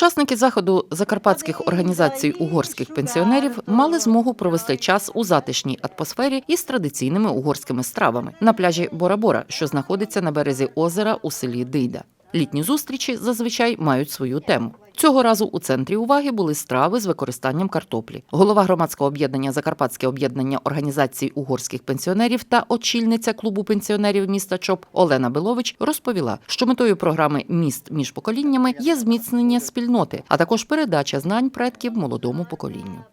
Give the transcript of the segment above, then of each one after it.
Учасники заходу закарпатських організацій угорських пенсіонерів мали змогу провести час у затишній атмосфері із традиційними угорськими стравами на пляжі Бора-Бора, що знаходиться на березі озера у селі Дийда. Літні зустрічі зазвичай мають свою тему. Цього разу у центрі уваги були страви з використанням картоплі. Голова громадського об'єднання Закарпатське об'єднання організацій угорських пенсіонерів та очільниця клубу пенсіонерів міста ЧОП Олена Белович розповіла, що метою програми Міст між поколіннями є зміцнення спільноти, а також передача знань предків молодому поколінню.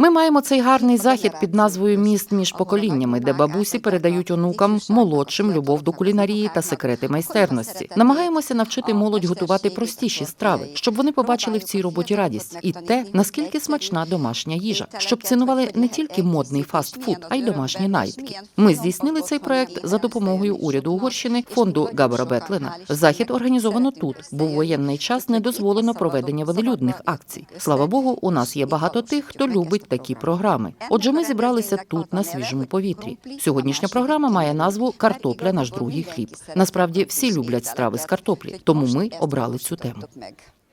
Ми маємо цей гарний захід під назвою Міст між поколіннями, де бабусі передають онукам молодшим любов до кулінарії та секрети майстерності. Намагаємося навчити молодь готувати простіші страви, щоб вони побачили в цій роботі радість і те, наскільки смачна домашня їжа, щоб цінували не тільки модний фастфуд, а й домашні наїдки. Ми здійснили цей проект за допомогою уряду Угорщини, фонду Габора Бетлена. Захід організовано тут, бо в воєнний час не дозволено проведення велелюдних акцій. Слава Богу, у нас є багато тих, хто любить такі програми. Отже, ми зібралися тут на свіжому повітрі. Сьогоднішня програма має назву Картопля наш другий хліб. Насправді всі люблять страви з картоплі, тому ми обрали цю тему.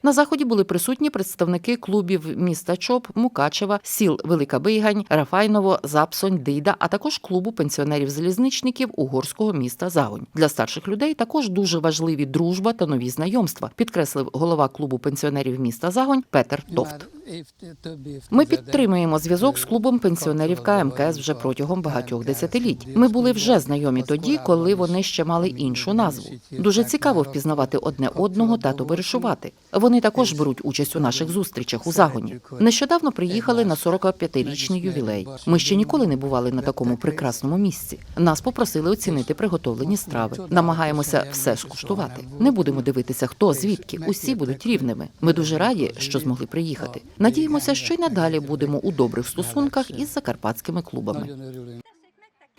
На заході були присутні представники клубів міста Чоп, Мукачева, сіл Велика Бийгань, Рафайново, Запсонь, Дийда, а також клубу пенсіонерів-залізничників угорського міста Загонь. Для старших людей також дуже важливі дружба та нові знайомства, підкреслив голова клубу пенсіонерів міста Загонь Петер Товт. Ми підтримуємо зв'язок з клубом пенсіонерів КМКС вже протягом багатьох десятиліть. Ми були вже знайомі тоді, коли вони ще мали іншу назву. Дуже цікаво впізнавати одне одного та товаришувати. Вони також беруть участь у наших зустрічах у загоні. Нещодавно приїхали на 45-річний ювілей. Ми ще ніколи не бували на такому прекрасному місці. Нас попросили оцінити приготовлені страви. Намагаємося все скуштувати. Не будемо дивитися, хто звідки. Усі будуть рівними. Ми дуже раді, що змогли приїхати. Надіємося, що й надалі будемо у добрих стосунках із закарпатськими клубами.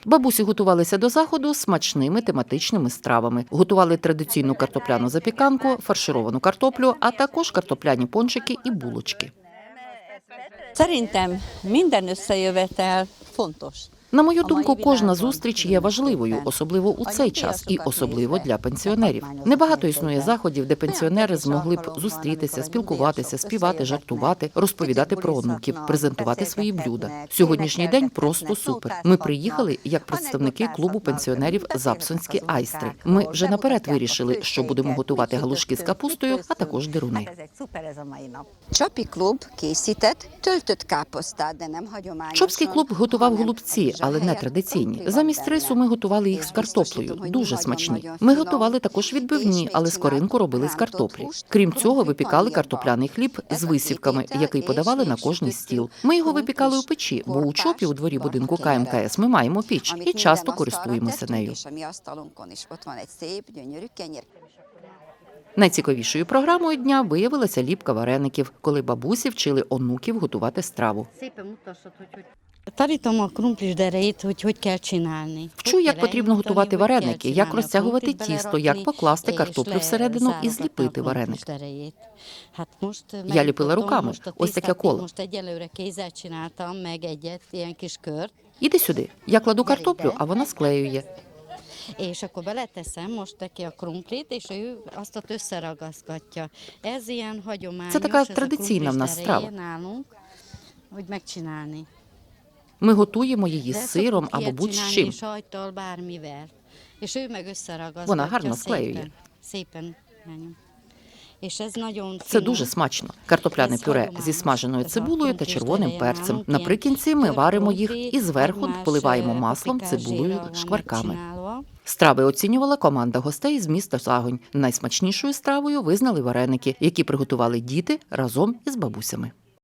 Бабусі готувалися до заходу смачними тематичними стравами. Готували традиційну картопляну запіканку, фаршировану картоплю, а також картопляні пончики і булочки. Szerintem minden összejövetel fontos. На мою думку, кожна зустріч є важливою, особливо у цей час, і особливо для пенсіонерів. Небагато існує заходів, де пенсіонери змогли б зустрітися, спілкуватися, співати, жартувати, розповідати про онуків, презентувати свої блюда. Сьогоднішній день просто супер. Ми приїхали як представники клубу пенсіонерів Запсонські айстри. Ми вже наперед вирішили, що будемо готувати галушки з капустою, а також деруни. Töltött káposztát, de nem hagyományosan. Чопський клуб готував голубці, але не традиційні. Замість рису ми готували їх з картоплею, дуже смачні. Ми готували також відбивні, але скоринку робили з картоплі. Крім цього, випікали картопляний хліб з висівками, який подавали на кожний стіл. Ми його випікали у печі, бо у чопі у дворі будинку КМКС ми маємо піч, і часто користуємося нею. Найцікавішою програмою дня виявилася ліпка вареників, коли бабусі вчили онуків готувати страву. Tanítom a krumplis derejét, hogy hogy kell csinálni. Вчу, як потрібно готувати вареники, як розтягувати тісто, як покласти картоплю всередину і зліпити вареник. Я ліпила руками. Ось таке коло. Іди сюди. Я кладу картоплю, а вона склеює. és akkor beleteszem most neki a krumplit, és ő azt ott összeragaszgatja. Ez ilyen hagyományos, Це така традиційна в нас страва. nálunk, hogy megcsinálni. Ми готуємо її з сиром або ilyet будь-з csinálni чим. sajttal, bármivel. És ő meg összeragaszgatja Вона гарно склеює. Це дуже смачно. Картопляне пюре зі смаженою цибулею та червоним перцем. Наприкінці ми варимо їх і зверху поливаємо маслом, цибулею, шкварками. Страви оцінювала команда гостей з міста Загонь. Найсмачнішою стравою визнали вареники, які приготували діти разом із бабусями.